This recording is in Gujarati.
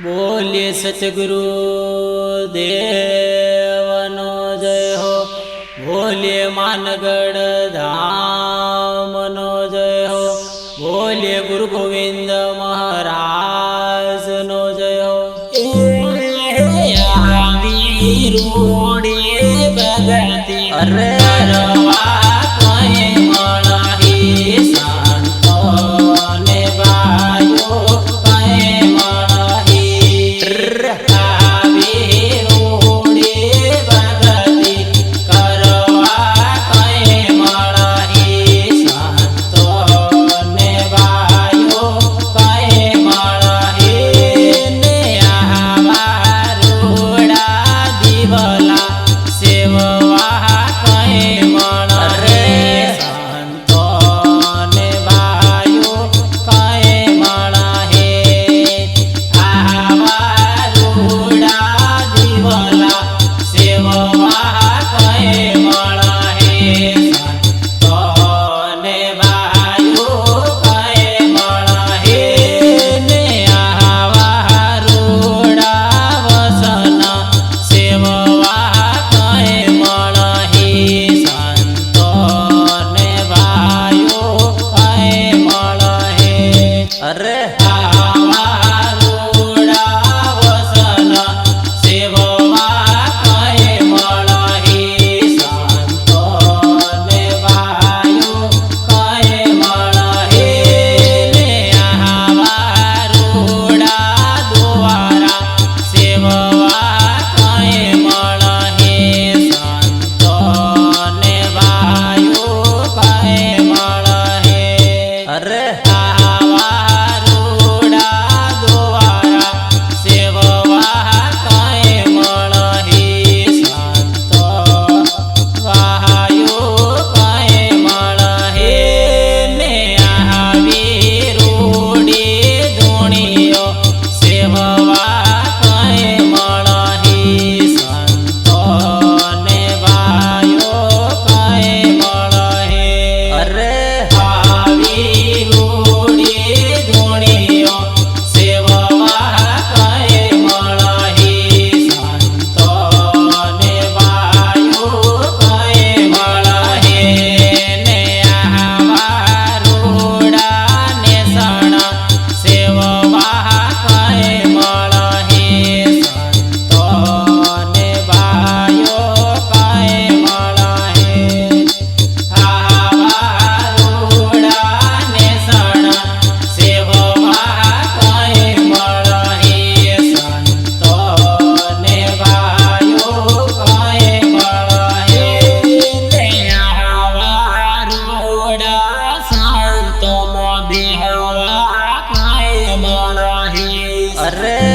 બોલે સતગુરુ દેવનો જય હો. બોલે માનગઢ ધામનો જય હો. બોલે ગુરુ ગોવિંદ મહારાજનો જય હો. આવી ભગતી. red.